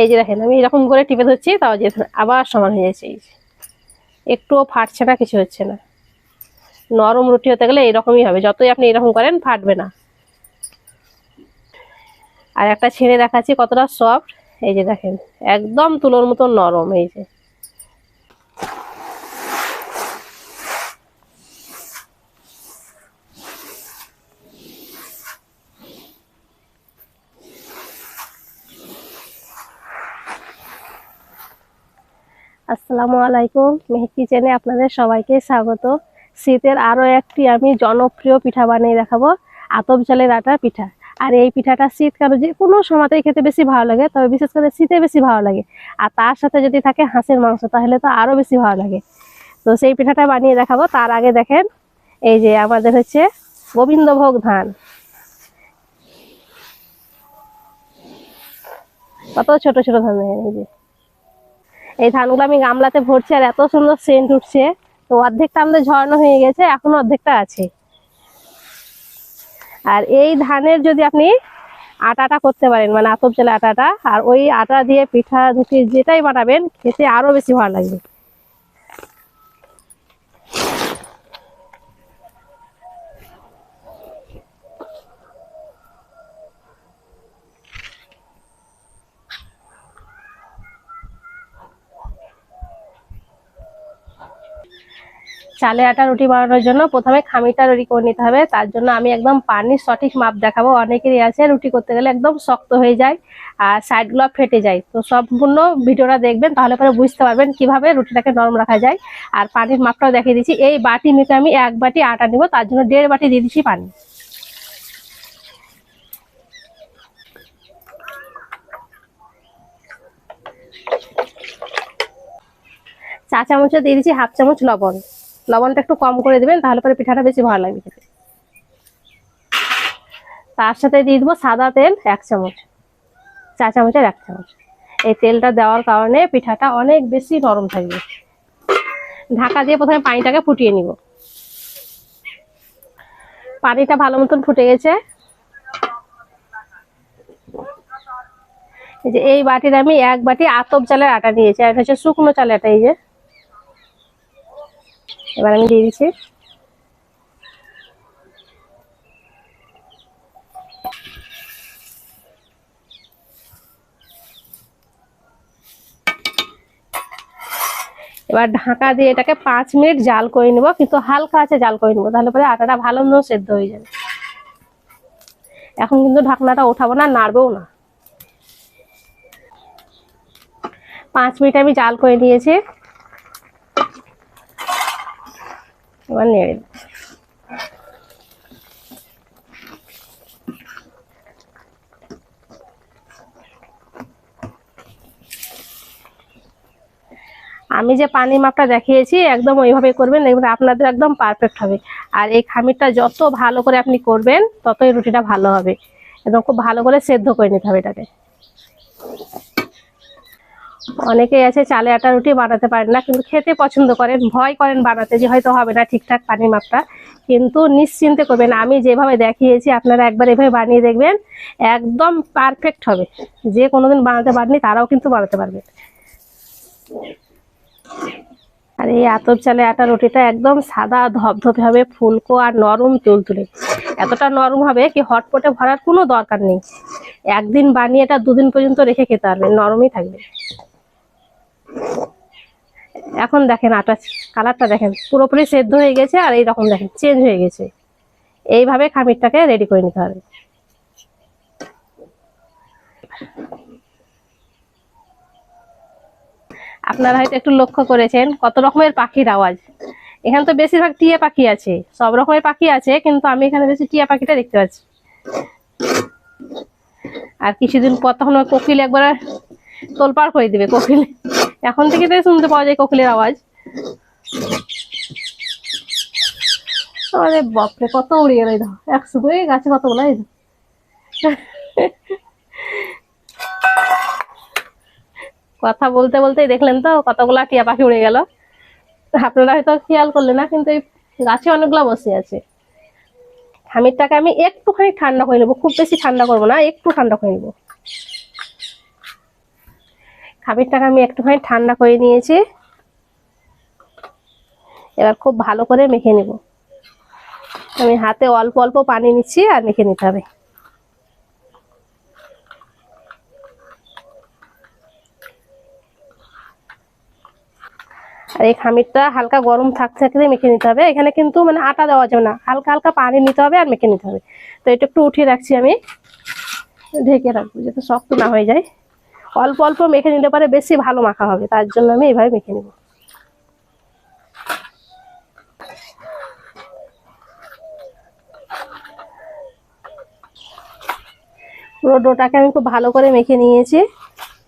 এই যে দেখেন, আমি এরকম করে টিপে ধরছি, তাও যে আবার সমান হয়ে যাচ্ছে, এই যে। একটুও ফাটছে না, কিছু হচ্ছে না। নরম রুটি হতে গেলে এরকমই হবে, যতই আপনি এরকম করেন, ফাটবে না। আর একটা ছেড়ে দেখাচ্ছি কতটা সফট এই যে দেখেন, একদম তুলোর মতো নরম, এই যে। আসসালামু আলাইকুম। মেহেক কিচেনে আপনাদের সবাইকে স্বাগত। শীতের আরও একটি আমি জনপ্রিয় পিঠা বানিয়ে দেখাবো। আতপ চালের আটা পিঠা। আর এই পিঠাটা শীতকালে যে কোনো সময়তেই খেতে বেশি ভালো লাগে, তবে বিশেষ করে শীতে বেশি ভালো লাগে। আর তার সাথে যদি থাকে হাঁসের মাংস, তাহলে তো আরও বেশি ভালো লাগে। তো সেই পিঠাটা বানিয়ে দেখাবো। তার আগে দেখেন, এই যে আমাদের হচ্ছে গোবিন্দভোগ ধান। কত ছোট ছোট ধান এই যে। এই ধানগুলো আমি গামলাতে ভরছি আর এত সুন্দর সেন্ট উঠছে। তো অর্ধেকটা আমাদের ঝরানো হয়ে গেছে, এখন অর্ধেকটা আছে। আর এই ধানের যদি আপনি আটাটা করতে পারেন মানে আতপ জেলে আটাটা, আর ওই আটা দিয়ে পিঠা রুটি যেটাই বানাবেন, খেতে আরও বেশি ভালো লাগবে। চালে আটা রুটি বানানোর জন্য প্রথমে খামিটা রেডি করে নিতে হবে। তার জন্য আমি একদম পানির সঠিক মাপ দেখাবো। অনেকেরই আছে, রুটি করতে গেলে একদম শক্ত হয়ে যায় আর সাইডগুলো ফেটে যায়। তো সম্পূর্ণ ভিডিওটা দেখবেন, তাহলে পরে বুঝতে পারবেন কীভাবে রুটিটাকে নরম রাখা যায়। আর পানির মাপটাও দেখিয়ে দিচ্ছি। এই বাটি নিতে আমি এক বাটি আটা নিব, তার জন্য দেড় বাটি দিয়ে দিচ্ছি পানি। চা চামচে দিয়ে দিচ্ছি, হাফ চামচ লবণ। লবণটা একটু কম করে দিবেন, তাহলে পরে পিঠাটা বেশি ভালো লাগবে খেতে। তার সাথে দিয়ে দেবো সাদা তেল, এক চামচ। চা চামচের এক চামচ। এই তেলটা দেওয়ার কারণে পিঠাটা অনেক বেশি নরম থাকবে। ঢাকা দিয়ে প্রথমে পানিটাকে ফুটিয়ে নিব। পানিটা ভালো মতন ফুটে গেছে। এই যে এই বাটির আমি এক বাটি আতপ চালের আটা নিয়েছি, আর হচ্ছে শুকনো চালের আটা, এই যে। এবার আমি দিয়ে দিচ্ছি। এবার ঢাকা দিয়ে এটাকে পাঁচ মিনিট জাল করে নেব, কিন্তু হালকা আছে জাল করে নেব, তাহলে পরে আটাটা ভালো মতো সেদ্ধ হয়ে যাবে। এখন কিন্তু ঢাকনাটা ওঠাবো না, নাড়বেও না। পাঁচ মিনিট আমি জাল করে নিয়েছি। এবার। আমি যে পানি মাপটা দেখিয়েছি, একদম ওইভাবে করবেন, দেখবেন আপনাদের একদম পারফেক্ট হবে। আর এই খামিরটা যত ভালো করে আপনি করবেন, ততই রুটিটা ভালো হবে। একদম খুব ভালো করে সেদ্ধ করে নিতে হবে এটাকে। অনেকেই আছে চালে আটা রুটি বানাতে পারেন না, কিন্তু খেতে পছন্দ করেন, ভয় করেন বানাতে যে হয়তো হবে না ঠিকঠাক পানির মাপটা। কিন্তু নিশ্চিন্তে করবেন, আমি যেভাবে দেখিয়েছি, আপনারা একবার এভাবে বানিয়ে দেখবেন, একদম পারফেক্ট হবে। যে কোনোদিন বানাতে পারেনি, তারাও কিন্তু বানাতে পারবে। আর এই আতপ চালে আটা রুটিটা একদম সাদা, ধপধপে হবে, ফুলকো আর নরম তুলতুলে এতটা নরম হবে কি হটপটে ভরার কোনো দরকার নেই। একদিন বানিয়ে এটা দুদিন পর্যন্ত রেখে খেতে পারবেন, নরমই থাকবে। এখন দেখেন আটা, কালারটা দেখেন পুরোপুরি সেদ্ধ হয়ে গেছে আর এইরকম দেখেন চেঞ্জ হয়ে গেছে। এইভাবে খামিরটাকে রেডি করে নিতে হবে। আপনারা হয়তো একটু লক্ষ্য করেছেন কত রকমের পাখির আওয়াজ। এখানে তো বেশিরভাগ টিয়া পাখি আছে, সব রকমের পাখি আছে, কিন্তু আমি এখানে বেশি টিয়া পাখিটা দেখতে পাচ্ছি। আর কিছুদিন পর তখন কোকিল একবার তোলপাড় করে দিবে, কোকিল। এখন থেকে তো শুনতে পাওয়া যায় কোকিলের আওয়াজ। আরে বাপরে, কত উড়ে গেল এই একশো করে গাছে এই দেখো। কথা বলতে বলতেই দেখলেন তো, কতগুলা টিয়া পাখি উড়ে গেল। আপনারা হয়তো খেয়াল করলেন না, কিন্তু এই গাছে অনেকগুলো বসে আছে। খামিরটাকে আমি একটুখানি ঠান্ডা করে নেব, খুব বেশি ঠান্ডা করব না, একটু ঠান্ডা করে নেব। খামিরটাকে আমি একটুখানি ঠান্ডা করে নিয়েছি। এবার খুব ভালো করে মেখে নেব। আমি হাতে অল্প অল্প পানি নিচ্ছি আর মেখে নিতে হবে। আর এই খামিরটা হালকা গরম থাকতে থাকতে মেখে নিতে হবে। এখানে কিন্তু মানে আটা দেওয়া যাবে না। হালকা হালকা পানি নিতে হবে আর মেখে নিতে হবে। তো এটা একটু উঠিয়ে রাখছি আমি। ঢেকে রাখব যাতে শক্ত না হয়ে যায়। অল্প অল্প মেখে নিলে পরে বেশি ভালো মাখা হবে, তার জন্য আমি এইভাবে মেখে নেব। পুরো ডোটাকে আমি খুব ভালো করে মেখে নিয়েছি,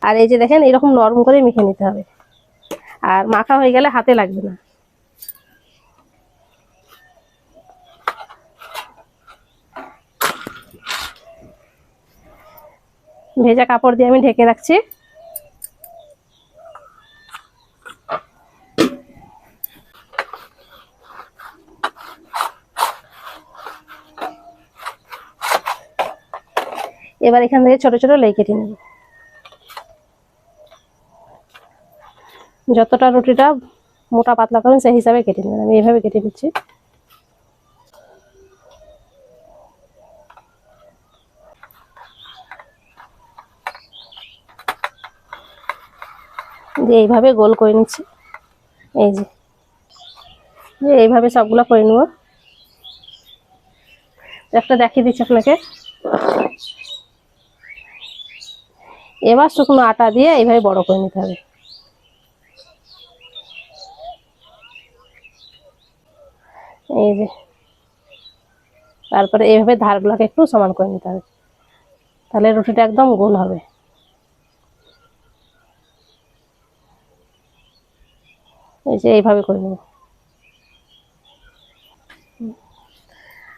আর এই যে দেখেন এরকম নরম করে মেখে নিতে হবে। আর মাখা হয়ে গেলে হাতে লাগবে না। ভেজা কাপড় দিয়ে আমি ঢেকে রাখছি। এবার এখান থেকে ছোট ছোট লেই কেটে নেব। যতটা রুটিটা মোটা পাতলা করবেন সেই হিসাবে কেটে নেবেন। আমি এইভাবে কেটে নিচ্ছি। দিয়ে এইভাবে গোল করে নিচ্ছি। এই যে। এইভাবে সবগুলো করে নেব। একটা দেখিয়ে দিচ্ছি আপনাকে। এবার শুকনো আটা দিয়ে এইভাবে বড় করে নিতে হবে। এই যে। তারপরে এইভাবে ধারগুলোকে একটু সমান করে নিতে হবে। তাহলে রুটিটা একদম গোল হবে। যে এইভাবে করে নেব।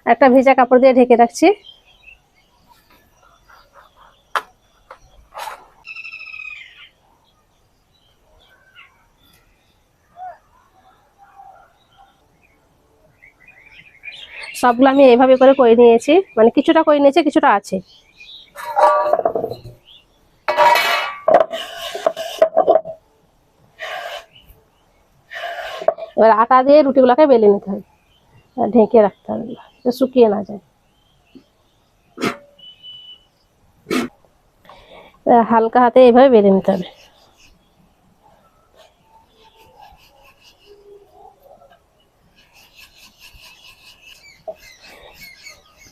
একটা ভেজা কাপড় দিয়ে ঢেকে রাখছি। সবগুলো আমি এইভাবে করে করে নিয়েছি। মানে কিছুটা করে নিয়েছি, কিছুটা আছে। এবার আটা দিয়ে রুটিগুলোকে বেলে নিতে হবে। ঢেকে রাখতে হবে শুকিয়ে না যায়। হালকা হাতে এভাবে বেলে নিতে হবে।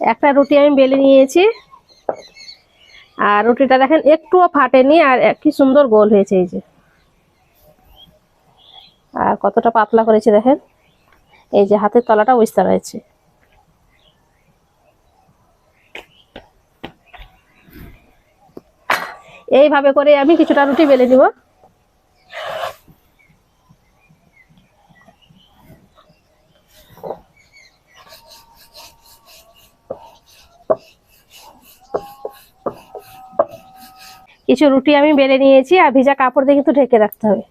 একটা রুটি আমি বেলে নিয়েছি। আর রুটিটা দেখেন একটুও ফাটেনি আর কি সুন্দর গোল হয়েছে এই যে। আর কতটা পাতলা করেছি দেখেন? এই যে হাতের তলাটা বুঝতে রয়েছে। এইভাবে করে আমি কিছুটা রুটি বেলে নিব। কিছু রুটি আমি বেলে নিয়েছি আর ভিজা কাপড় দিয়ে কিন্তু ঢেকে রাখতে হবে।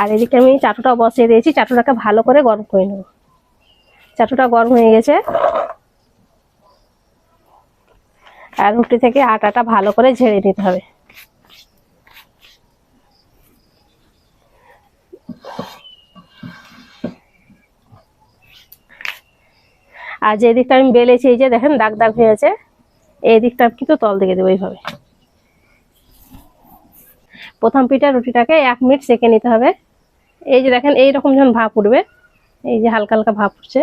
আর এদিকে আমি চাটুটা বসিয়ে দিয়েছি। চাটুটাকে ভালো করে গরম করে নেব। চাটুটা গরম হয়ে গেছে। আর রুটি থেকে আটাটা ভালো করে ঝেড়ে নিতে হবে। আর যে দিকটা আমি বেলেছি, এই যে দেখেন দাগ দাগ হয়ে আছে, এই দিকটা কিন্তু তল দিকে দেবো এইভাবে। প্রথম পিঠা রুটিটাকে এক মিনিট সেকে নিতে হবে। এই যে দেখেন এই রকম যখন ভাপ উঠবে, এই যে হালকা হালকা ভাপ উঠছে,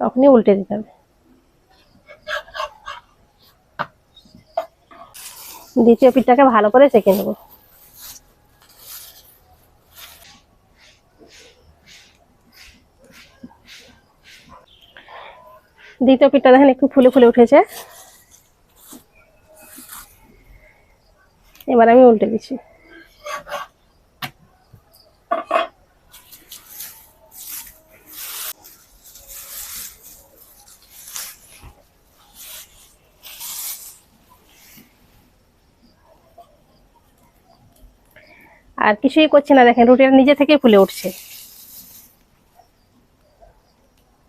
তখনই উল্টে দিতে হবে। দ্বিতীয় পিঠটাকে ভালো করে সেকে নেব। দ্বিতীয় পিঠটা দেখেন, একটু ফুলে ফুলে উঠেছে। এবার আমি উল্টে দিচ্ছি। আর কিছুই করছে না, দেখেন রুটিটা নিজে থেকেই ফুলে উঠছে।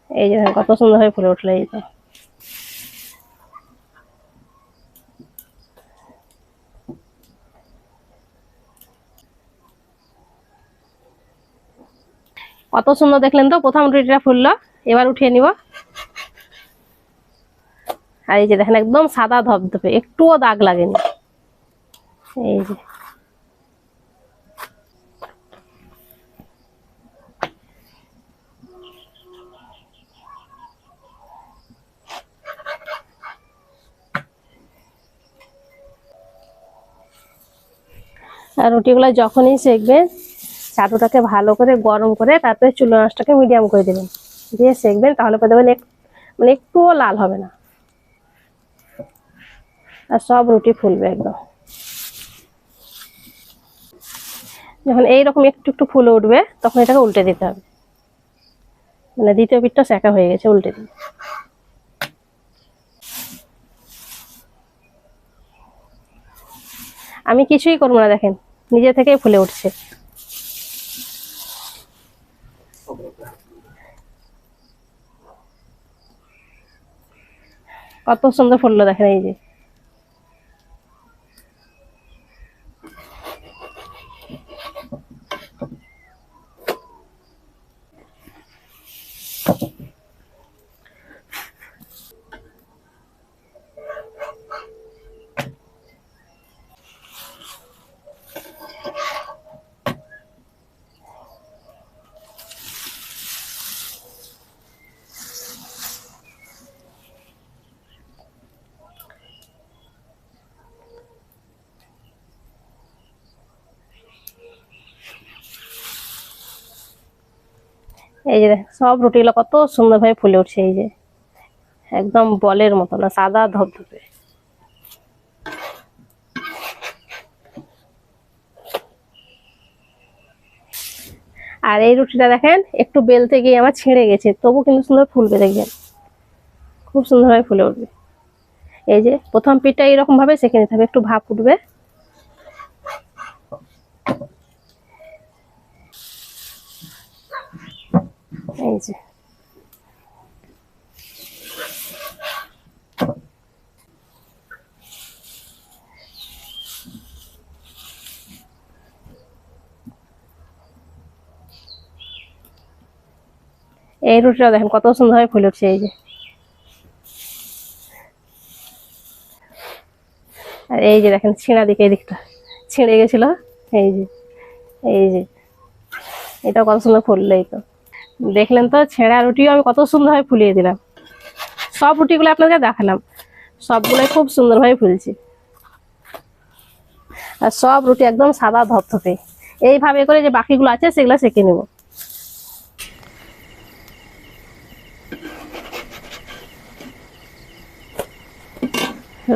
এই যে কত সুন্দর হয়ে ফুলে উঠল এই তো। কত সুন্দর দেখলেন তো, প্রথম রুটিটা ফুললো, এবার উঠিয়ে নিব। আর এই যে দেখেন, একদম সাদা ধপধপে একটুও দাগ লাগেনি। এই যে আর রুটিগুলো যখনই সেকবেন চাটুটাকে ভালো করে গরম করে তারপরে চুলো আঁচটাকে মিডিয়াম করে দেবেন। দিয়ে সেকবেন, তাহলে পরে দেবেন মানে একটুও লাল হবে না। আর সব রুটি ফুলবে একদম। যখন এইরকম একটু একটু ফুলে উঠবে, তখন এটাকে উল্টে দিতে হবে। মানে দ্বিতীয় পিঠটা সেকা হয়ে গেছে, উল্টে দিই আমি কিছুই করব না, দেখেন। নিজে থেকেই ফুলে উঠছে। কত সুন্দর ফুললো দেখেন এই যে। এই যে সব রুটিগুলো কত সুন্দরভাবে ফুলে উঠছে, এই যে। একদম বলের মতো না, সাদা ধপধপে আর এই রুটিটা দেখেন, একটু বেলতে গিয়ে আমার ছিঁড়ে গেছে, তবু কিন্তু সুন্দর ফুলবে, দেখবেন। খুব সুন্দরভাবে ফুলে উঠবে। এই যে, প্রথম পিঠটা এইরকম ভাবে সেঁকে নিতে হবে, একটু ভাপ উঠবে। এই যে। এই রুটিটা দেখেন কত সুন্দর সুন্দরভাবে ফুল উঠছে, এই যে। আর এই যে দেখেন ছিঁড়া দিকে এই দিকটা। ছিঁড়ে গেছিল, এই যে। এই যে। এটা কত সুন্দর ফুললো এই তো। দেখলেন তো, ছেঁড়া রুটিও আমি কত সুন্দরভাবে ফুলিয়ে দিলাম। সব রুটিগুলো আপনাকে দেখালাম। সবগুলোই খুব সুন্দরভাবে ফুলছে। আর সব রুটি একদম সাদা ধপধপে। এইভাবে করে যে বাকিগুলো আছে, সেগুলো সেঁকে নেব।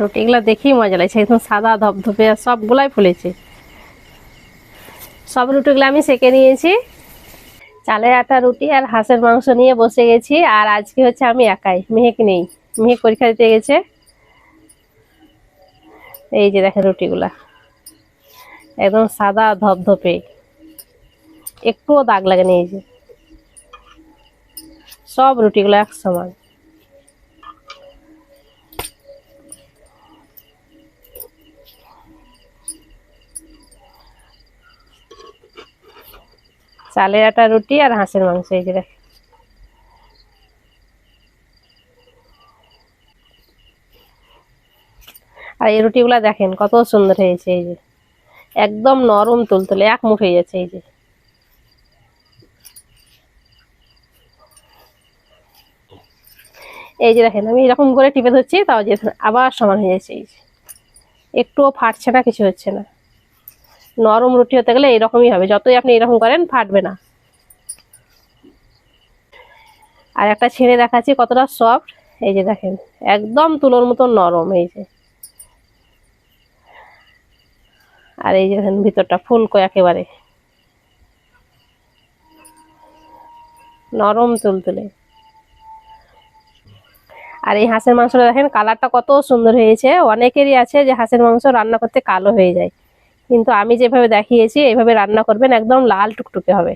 রুটিগুলো দেখেই মজা লাগছে, একদম সাদা ধপধপে আর সবগুলাই ফুলেছে। সব রুটিগুলো আমি সেঁকে নিয়েছি। চালের আটা, রুটি আর হাঁসের মাংস নিয়ে বসে গেছি। আর আজকে হচ্ছে আমি একাই, মেহেক নেই। মেহেক পরীক্ষা দিতে গেছে। এই যে দেখেন রুটিগুলা। একদম সাদা ধপধপে। একটুও দাগ লাগে নিয়েছে সব রুটিগুলো এক সমান। চালের আটা, রুটি আর হাঁসের মাংস এই যে আর এই রুটিগুলা দেখেন, কত সুন্দর হয়েছে এই যে। একদম নরম তুলতুলে, এক মুঠ হয়ে যাচ্ছে এই যে। এই যে দেখেন, আমি এরকম করে টিপে ধরছি, তাও যে আবার সমান হয়ে যাচ্ছে এই যে। একটুও ফাটছে না, কিছু হচ্ছে না। নরম রুটি হতে গেলে এরকমই হবে। যতই আপনি এরকম করেন, ফাটবে না। আর একটা ছেড়ে দেখাচ্ছি, কতটা সফট এই যে দেখেন, একদম তুলোর মতো নরম, এই যে। আর এই যে দেখেন, ভিতরটা ফুলকো একেবারে। নরম তুল তুলতুলে। আর এই হাঁসের মাংসটা দেখেন কালারটা কত সুন্দর হয়েছে। অনেকেরই আছে যে হাঁসের মাংস রান্না করতে কালো হয়ে যায়। কিন্তু আমি যেভাবে দেখিয়েছি এইভাবে রান্না করবেন, একদম লাল টুকটুকে হবে।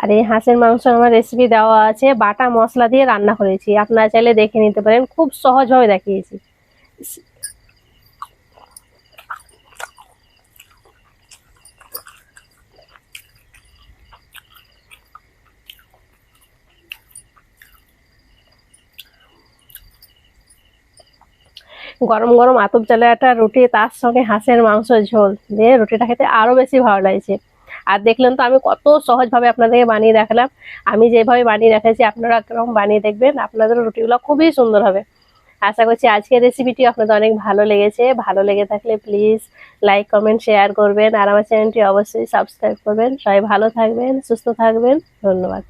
আর এই হাঁসের মাংস আমার রেসিপি দেওয়া আছে, বাটা মশলা দিয়ে রান্না করেছি। আপনারা চাইলে দেখে নিতে পারেন, খুব সহজভাবে দেখিয়েছি। গরম গরম আতপ একটা রুটি, তার সঙ্গে হাঁসের মাংস ঝোল। দিয়ে রুটিটা খেতে আরও বেশি ভালো লাগছে। আর দেখলেন তো আমি কত সহজভাবে আপনাদেরকে বানিয়ে রাখলাম আমি যেভাবে বানিয়ে রেখেছি আপনারা একরকম বানিয়ে দেখবেন আপনাদের রুটিগুলো খুবই সুন্দর হবে। আশা করছি আজকের রেসিপিটি আপনাদের অনেক ভালো লেগেছে। ভালো লেগে থাকলে প্লিজ লাইক কমেন্ট শেয়ার করবেন। আর আমার চ্যানেলটি অবশ্যই সাবস্ক্রাইব করবেন। সবাই ভালো থাকবেন, সুস্থ থাকবেন। ধন্যবাদ।